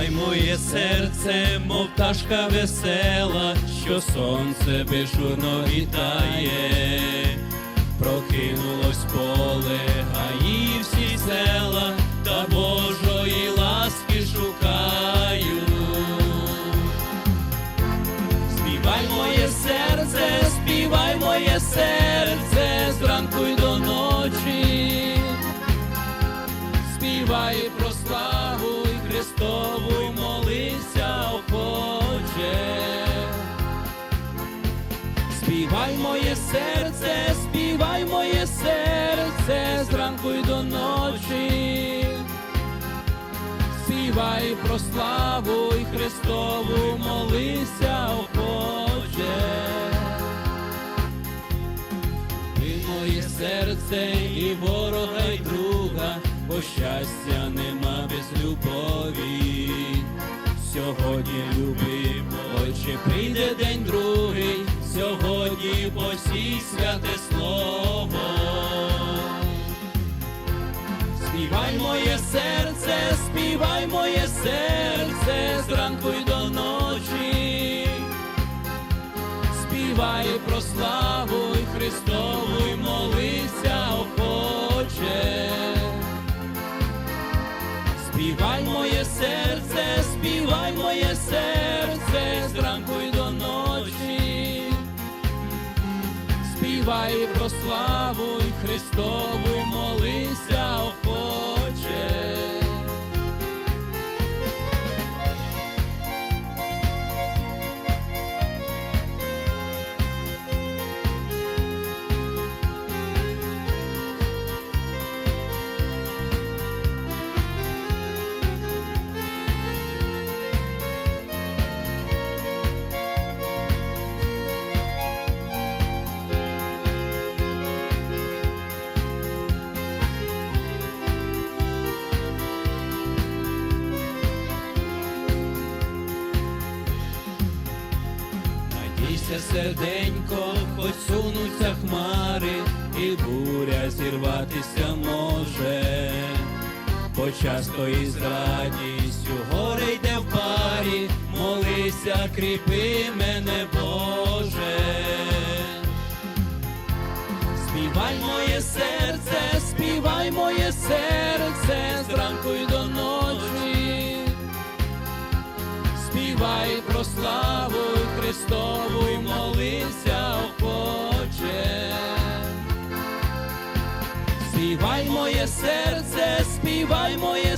Співай моє серце, мов пташка весела, що сонце безжурно вітає, прокинулось поле, гаї всі села, та Божої ласки шукаю. Співай моє серце, співай моє серце, зранку й до ночі. Співай про славу й Христову, молися охоче. Співай моє серце, співай моє серце, зранку й до ночі. Співай про славу й Христову, молися охоче. Ти моє серце і ворога, й друга, бо щастя нема Сьогодні любимо, чи прийде день другий, сьогодні посій святе слово. Співай моє серце, співай моє серце, зранку й до ночі. Співай про славу Співай славу й Христову, молися Надійся, серденько, хоч сунуться хмари, і буря зірватися може, бо часто із радістю горе йде в парі, молися, кріпи мене, Боже. Співай моє серце, співай моє серце, зранку й до ночі. Співай про славу Христову, серце співай моє.